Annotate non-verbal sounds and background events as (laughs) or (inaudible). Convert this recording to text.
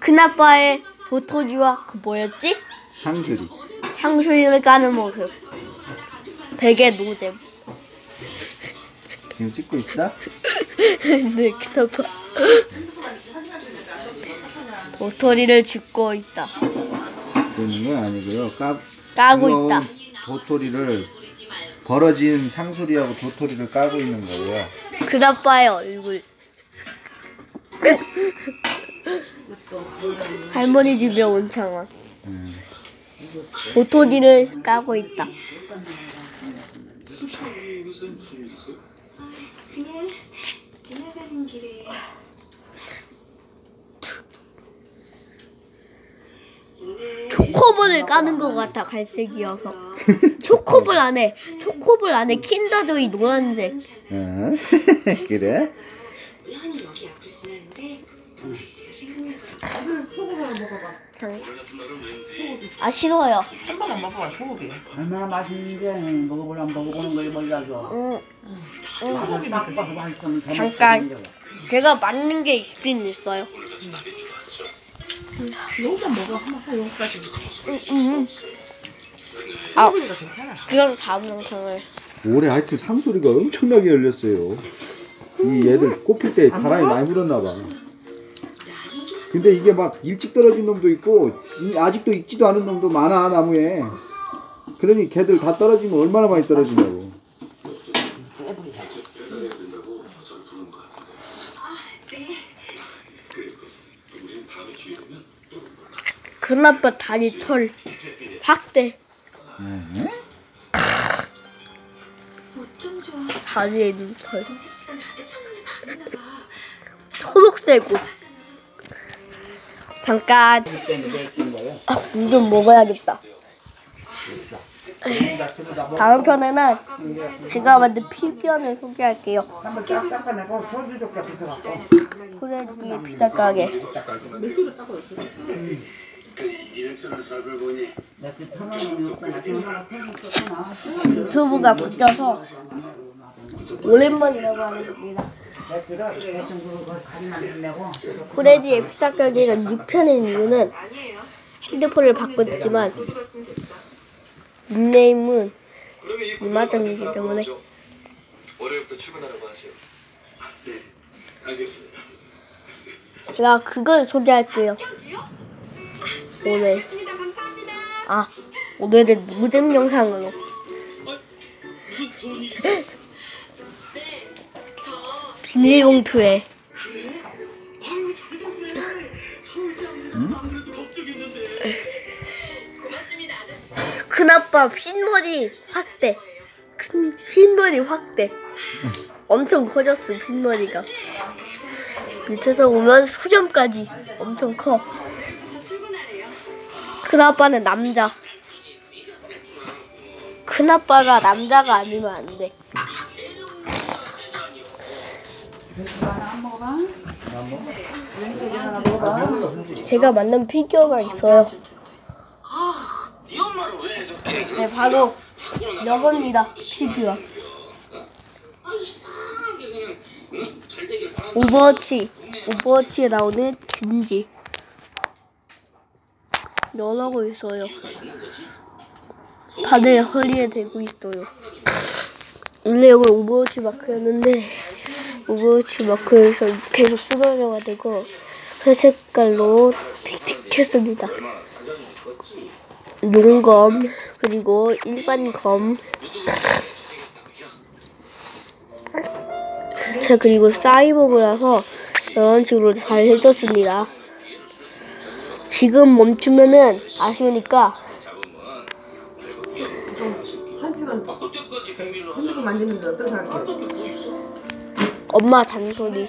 큰아빠의 도토리와 그 뭐였지? 상수리. 향수리를 까는 모습. 되게 노잼. 지금 찍고 있어? (laughs) 네, 큰아빠. 도토리를 줍고 있다. 그러는 건 아니고요. 까, 까고 있다. 도토리를 벌어진 상수리하고 도토리를 까고 있는 거예요. 큰아빠의 얼굴. (laughs) 할머니 집에 온 상황. 음. 도토리를 까고 있다. 초코볼을 까는 것 같아 갈색이어서. (laughs) 초코볼 안에 초코볼 안에 킨더조이 노란색. 어? (laughs) 그래? 아 싫어요. 한 번만 먹어봐 소고기 얼마나 맛있는지 먹어보려 먹어보는 거지 몰라서 응. 소고기 딱 봐서 맛있으면 더 잠깐. 제가 맞는 게 있긴 있어요. 요거만 먹어 한번 요거까지 음. 아, 소고기가 괜찮아 그럼 다음 영상을. 올해 하여튼 상수리가 엄청나게 열렸어요. 이 얘들 꽃필 때 바람이 많이 불었나 봐. 근데 이게 막 일찍 떨어진 놈도 있고 이- 아직도 익지도 않은 놈도 많아 나무에. 그러니 걔들 다 떨어지면 얼마나 많이 떨어지냐고. 큰아빠 다리 털 확대. 음. 어쩜 좋아. 다리에 있는 털. 음식 시간 때 천원이 많나 봐. 초록색 옷. 잠깐. 아, 좀 먹어야겠다. 다음 편에는 제가 만든 피규어를 소개할게요. 후레지의 피자 가게. 유튜브가 바뀌어서 오랜만이라고 하는 겁니다. 피자 가게가 6편인 이유는. 핸드폰을 바꿨지만. 닉네임은 이마장이기 때문에 월요일부터 출근하라고 하세요. 네, 알겠습니다. 제가 그걸 소개할게요. 오늘 아 오늘은 노잼 영상으로 (laughs) 비닐봉투에. 큰아빠 흰머리 확대. 큰 흰머리 확대. 엄청 커졌어 흰머리가. 밑에서 보면 수염까지 엄청 커. 큰아빠는 남자. 큰아빠가 남자가 아니면 안돼 제가 만든 피규어가 있어요. 네 바로 이겁니다 피규어. 오버워치 오버워치에 나오는 겐지. 연하고 있어요. 바늘 허리에 대고 있어요. 원래 이거 오버워치 마크였는데 오버워치 마크에서 계속 쓰러져가지고 새 색깔로 틱틱 했습니다. 용검 그리고 일반 검. 자 그리고 사이보그라서 이런 식으로 잘 해줬습니다. 지금 멈추면은 아쉬우니까 한 시간 핸드폰 만지는데 어떤 사람이 엄마 잔소리